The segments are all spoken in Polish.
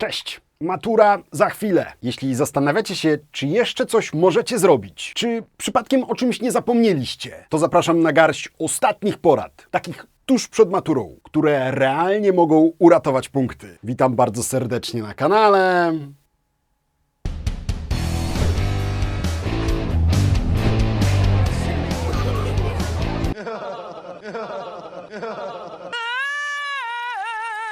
Cześć! Matura za chwilę. Jeśli zastanawiacie się, czy jeszcze coś możecie zrobić, czy przypadkiem o czymś nie zapomnieliście, to zapraszam na garść ostatnich porad, takich tuż przed maturą, które realnie mogą uratować punkty. Witam bardzo serdecznie na kanale.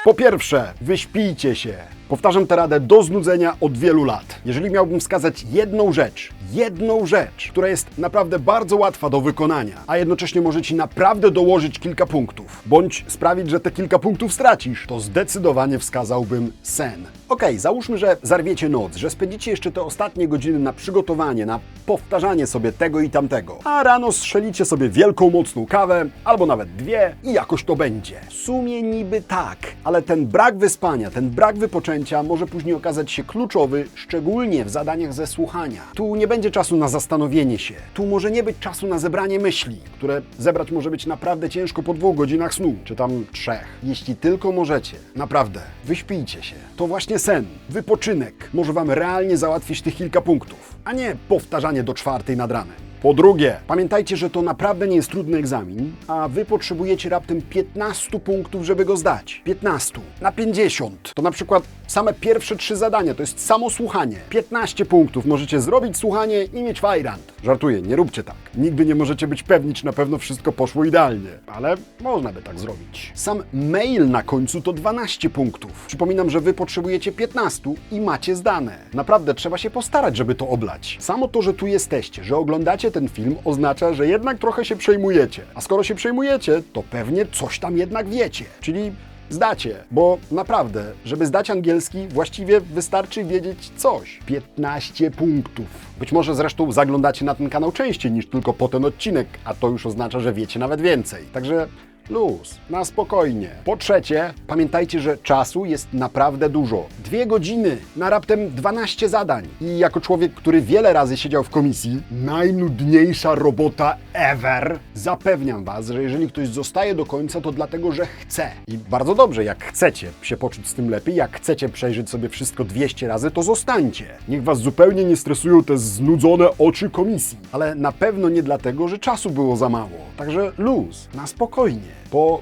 Po pierwsze, wyśpijcie się. Powtarzam tę radę do znudzenia od wielu lat. Jeżeli miałbym wskazać jedną rzecz, jedną rzecz, która jest naprawdę bardzo łatwa do wykonania, a jednocześnie może ci naprawdę dołożyć kilka punktów, bądź sprawić, że te kilka punktów stracisz, to zdecydowanie wskazałbym sen. Okej, załóżmy, że zarwiecie noc, że spędzicie jeszcze te ostatnie godziny na przygotowanie, na powtarzanie sobie tego i tamtego, a rano strzelicie sobie wielką, mocną kawę, albo nawet dwie i jakoś to będzie. W sumie niby tak, ale ten brak wyspania, ten brak wypoczęcia może później okazać się kluczowy, szczególnie w zadaniach ze słuchania. Tu nie będzie czasu na zastanowienie się, tu może nie być czasu na zebranie myśli, które zebrać może być naprawdę ciężko po dwóch godzinach snu, czy tam trzech. Jeśli tylko możecie, naprawdę, wyśpijcie się. To właśnie sen, wypoczynek może Wam realnie załatwić tych kilka punktów, a nie powtarzanie do czwartej nad ranem. Po drugie, pamiętajcie, że to naprawdę nie jest trudny egzamin, a wy potrzebujecie raptem 15 punktów, żeby go zdać. 15 na 50. To na przykład same pierwsze trzy zadania, to jest samo słuchanie. 15 punktów możecie zrobić słuchanie i mieć fajrant. Żartuję, nie róbcie tak. Nigdy nie możecie być pewni, czy na pewno wszystko poszło idealnie, ale można by tak zrobić. Sam mail na końcu to 12 punktów. Przypominam, że wy potrzebujecie 15 i macie zdane. Naprawdę trzeba się postarać, żeby to oblać. Samo to, że tu jesteście, że oglądacie ten film, oznacza, że jednak trochę się przejmujecie. A skoro się przejmujecie, to pewnie coś tam jednak wiecie. Czyli zdacie, bo naprawdę, żeby zdać angielski, właściwie wystarczy wiedzieć coś. 15 punktów. Być może zresztą zaglądacie na ten kanał częściej niż tylko po ten odcinek, a to już oznacza, że wiecie nawet więcej. Także luz, na spokojnie. Po trzecie, pamiętajcie, że czasu jest naprawdę dużo. Dwie godziny na raptem 12 zadań. I jako człowiek, który wiele razy siedział w komisji, najnudniejsza robota ever, zapewniam Was, że jeżeli ktoś zostaje do końca, to dlatego, że chce. I bardzo dobrze, jak chcecie się poczuć z tym lepiej, jak chcecie przejrzeć sobie wszystko 200 razy, to zostańcie. Niech Was zupełnie nie stresują te znudzone oczy komisji. Ale na pewno nie dlatego, że czasu było za mało. Także luz, na spokojnie. Po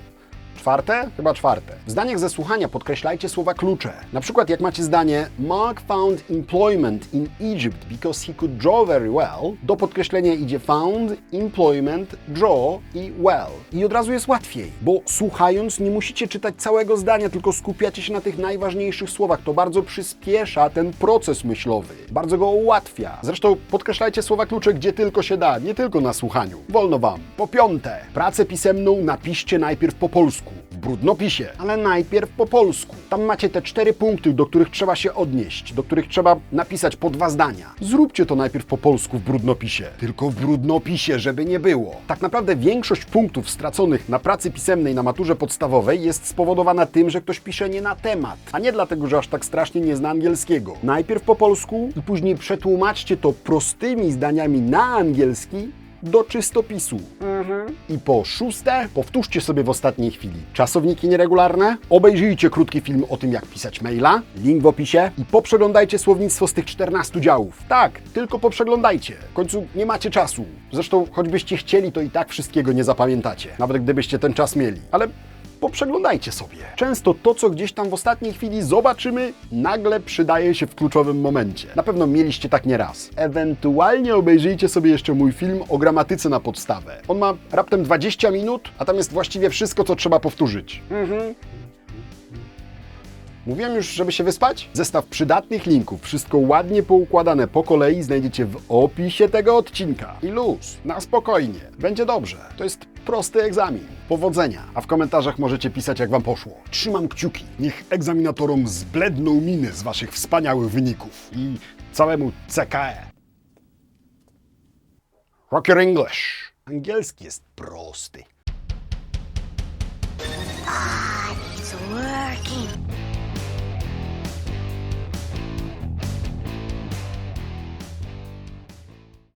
Czwarte? Chyba czwarte. W zdaniach ze słuchania podkreślajcie słowa klucze. Na przykład jak macie zdanie Mark found employment in Egypt because he could draw very well, do podkreślenia idzie found, employment, draw i well. I od razu jest łatwiej, bo słuchając nie musicie czytać całego zdania, tylko skupiacie się na tych najważniejszych słowach. To bardzo przyspiesza ten proces myślowy, bardzo go ułatwia. Zresztą podkreślajcie słowa klucze gdzie tylko się da, nie tylko na słuchaniu. Wolno wam. Po piąte, pracę pisemną napiszcie najpierw po polsku brudnopisie, ale najpierw po polsku. Tam macie te cztery punkty, do których trzeba się odnieść, do których trzeba napisać po dwa zdania. Zróbcie to najpierw po polsku w brudnopisie. Tylko w brudnopisie, żeby nie było. Tak naprawdę większość punktów straconych na pracy pisemnej na maturze podstawowej jest spowodowana tym, że ktoś pisze nie na temat, a nie dlatego, że aż tak strasznie nie zna angielskiego. Najpierw po polsku i później przetłumaczcie to prostymi zdaniami na angielski do czystopisu. I po szóste, powtórzcie sobie w ostatniej chwili czasowniki nieregularne, obejrzyjcie krótki film o tym, jak pisać maila, link w opisie i poprzeglądajcie słownictwo z tych 14 działów. Tak, tylko poprzeglądajcie. W końcu nie macie czasu. Zresztą, choćbyście chcieli, to i tak wszystkiego nie zapamiętacie, nawet gdybyście ten czas mieli. Ale poprzeglądajcie sobie. Często to, co gdzieś tam w ostatniej chwili zobaczymy, nagle przydaje się w kluczowym momencie. Na pewno mieliście tak nieraz. Ewentualnie obejrzyjcie sobie jeszcze mój film o gramatyce na podstawę. On ma raptem 20 minut, a tam jest właściwie wszystko, co trzeba powtórzyć. Mówiłem już, żeby się wyspać? Zestaw przydatnych linków, wszystko ładnie poukładane po kolei znajdziecie w opisie tego odcinka. I luz, na spokojnie, będzie dobrze. To jest prosty egzamin. Powodzenia. A w komentarzach możecie pisać, jak wam poszło. Trzymam kciuki. Niech egzaminatorom zbledną miny z waszych wspaniałych wyników. I całemu CKE. Rocker English. Angielski jest prosty.